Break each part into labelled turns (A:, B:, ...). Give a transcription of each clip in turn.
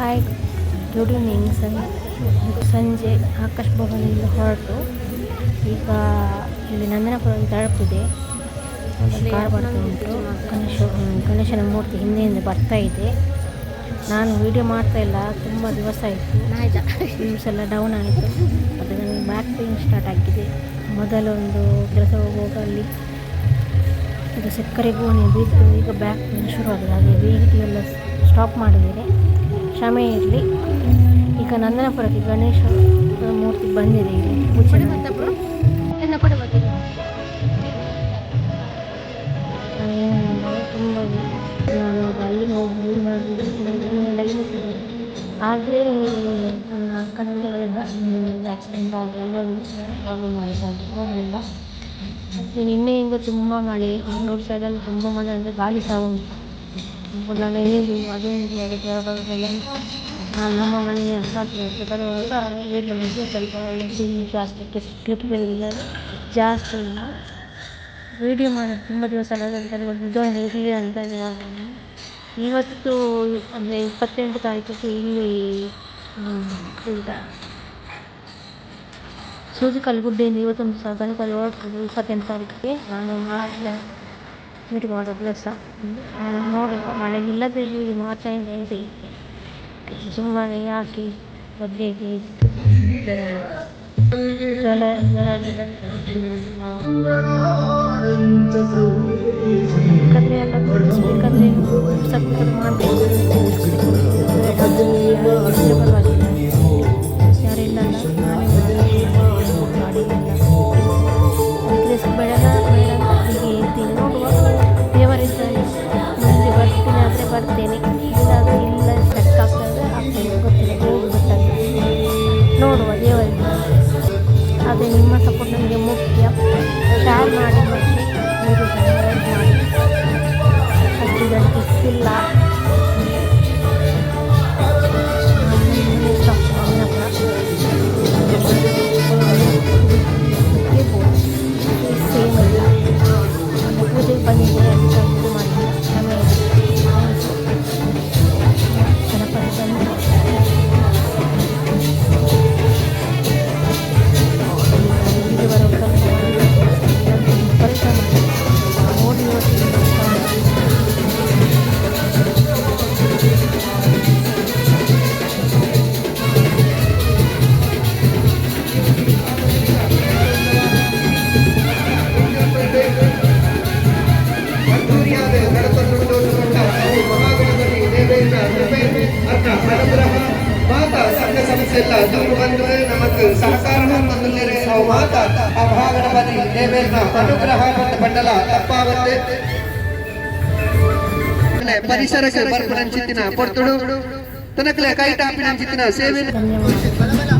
A: Hi. Good evening ಸನ್ ಸಂಜೆ ಆಕಾಶ್ ಭವನದಿಂದ ಹೊರಟು. ಈಗ ಇಲ್ಲಿ ನಂದನಪುರದಲ್ಲಿ ತಳಪಿದೆ ಕಾರ್ ಬರ್ತಾ ಉಂಟು ಗಣೇಶ ಗಣೇಶನ ಮೂರ್ತಿ ಹಿಂದೆಯಿಂದ ಬರ್ತಾ ಇದೆ. ನಾನು ವೀಡಿಯೋ ಮಾಡ್ತಾ ಇಲ್ಲ, ತುಂಬ ದಿವಸ ಆಯಿತು. ವ್ಯೂಸ್ ಎಲ್ಲ ಡೌನ್ ಆಯಿತು. ಅದು ನನಗೆ ಬ್ಯಾಕ್ ಪೇನ್ ಸ್ಟಾರ್ಟ್ ಆಗಿದೆ. ಮೊದಲೊಂದು ಕೆಲಸ ಹೋಗುವಾಗ ಅಲ್ಲಿ ಇದು ಸಕ್ಕರೆ ಗೋಣಿ ಬಿದ್ದು ಈಗ ಬ್ಯಾಕ್ ಪೇನ್ ಶುರುವಾಗಿದೆ ಹಾಗೆ ವೀಡಿಯೋ ಎಲ್ಲ ಸ್ಟಾಪ್ ಮಾಡಿದ್ದೇನೆ ಕ್ಷಮೆ ಇರಲಿ ಈಗ ನಂದನಪುರಕ್ಕೆ ಗಣೇಶ ಮೂರ್ತಿ ಬಂದಿದೆ ಇಲ್ಲಿ. ಆದರೆ ನನ್ನ ಅಕ್ಕನಿಂದ ಆಕ್ಸಿಡೆಂಟ್ ಆಗಿ ಪ್ರಾಬ್ಲಮ್ ಮತ್ತು ನಿನ್ನೆಯಿಂದ ತುಂಬ ಮಳೆ ಮಂಗಳೂರು ಸೈಡಲ್ಲಿ ತುಂಬ ಮಳೆ ಅಂದರೆ ಗಾಳಿ ಸಹ ಉಂಟು. ನಾನು ಹೇಳಿ ಅದೇ ರೀತಿ ಅದಕ್ಕೆ ಬರೋದೆಲ್ಲ ನಾನು ನಮ್ಮ ಮನೆಯ ಹತ್ರ ಬರುವಾಗ ವೇಗ ಬಗ್ಗೆ ಸ್ವಲ್ಪ ಸಿಹಿ ಜಾಸ್ತಿ ಕ್ಲಿಪ್ಗಳಿಲ್ಲ ಜಾಸ್ತಿ ಇಲ್ಲ ವೀಡಿಯೋ ಮಾಡಿ ತುಂಬ ದಿವಸ ಆದ ಒಂದು ನಿಜವಾಗಿ ಇರಲಿ ಅಂತ ನಾನು ಇವತ್ತು ಅಂದರೆ ಇಪ್ಪತ್ತೆಂಟು ತಾರೀಕಿಗೆ ಇಲ್ಲಿ ಎಂತ ಸೂಜಿಕಲ್ಲು ಗುಡ್ಡೆಯಿಂದ ಇವತ್ತೊಂದು ಸಹ ಗಣಪತಿ ಹೊರಡ್ತದೆ ಇಪ್ಪತ್ತೆಂಟು ತಾರೀಕಿಗೆ ನಾನು ಮಾಡಿದೆ ಮೀಟಿಂಗ್ ಮಾಡೋ ಪ್ಲೇಸ ನೋಡುವ ಮಳೆ ಇಲ್ಲದೆ ಇಲ್ಲಿ ಮಾತಾಡಿ ಹೇಳಿ ಸುಮ್ಮನೆ ಯಾಕೆ ಬದಲಿಗೆ ಜಲ ಕತೆ ಎಲ್ಲ ಕತೆ ಸಬ್ಸ್ಕ್ರೈಬ್ ಮಾಡಬೇಕು ಪರವಾಗಿಲ್ಲ ಯಾರಿಲ್ಲ ಬರ್ತೀನಿ ಇಲ್ಲ ಇಲ್ಲ ಸೆಟ್ ಆಗ್ತದೆ ಆಗ್ತದೆ, ಗೊತ್ತಿಲ್ಲ ದೇವ್ರಿಗೆ ನೋಡುವ ದೇವರಿಗೆ ಆದರೆ ನಿಮ್ಮ ಸಪೋರ್ಟ್ ನನಗೆ ಮುಖ್ಯ. ಶೇರ್ ಮಾಡಿ, ಮತ್ತು ಹತ್ತು ಗಂಟೆ ಮಾಡಿ.
B: ಅರ್ಥ ಅನುಗ್ರಹ ಮಾತ ಸಂಘ ಆ ಅನುಗ್ರಹ ಮತ್ತು ಬಂಡಲ ತಪ್ಪಾವತ್ತೆ ಪರಿಸರಕ್ಕೆ ಬರ್ಪುನಂಚಿತ್ತಿನ ಪೊರ್ತುಡು ತನಕಲೆ ಕೈಟಾಪಿನಂಚಿತ್ತಿನ ಸೇವೆ.
A: ಧನ್ಯವಾದ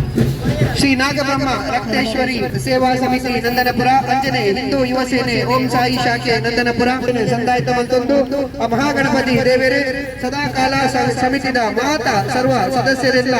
B: ಶ್ರೀ ನಾಗಬ್ರಹ್ಮ ರಕ್ತೇಶ್ವರಿ ಸೇವಾ ಸಮಿತಿ ನಂದನಪುರ ಅಂಜನೆ ಹಿಂದೂ ಯುವ ಸೇನೆ, ಓಂ ಸಾಯಿ ಶಾಖೆ ನಂದನಪುರ. ಸಂದಾಯಿತ ಮತ್ತೊಂದು ಮಹಾಗಣಪತಿ ದೇವೇರೆ, ಸದಾಕಾಲ ಸಮಿತಿದ ಮಾತ ಸರ್ವ ಸದಸ್ಯರೆಲ್ಲ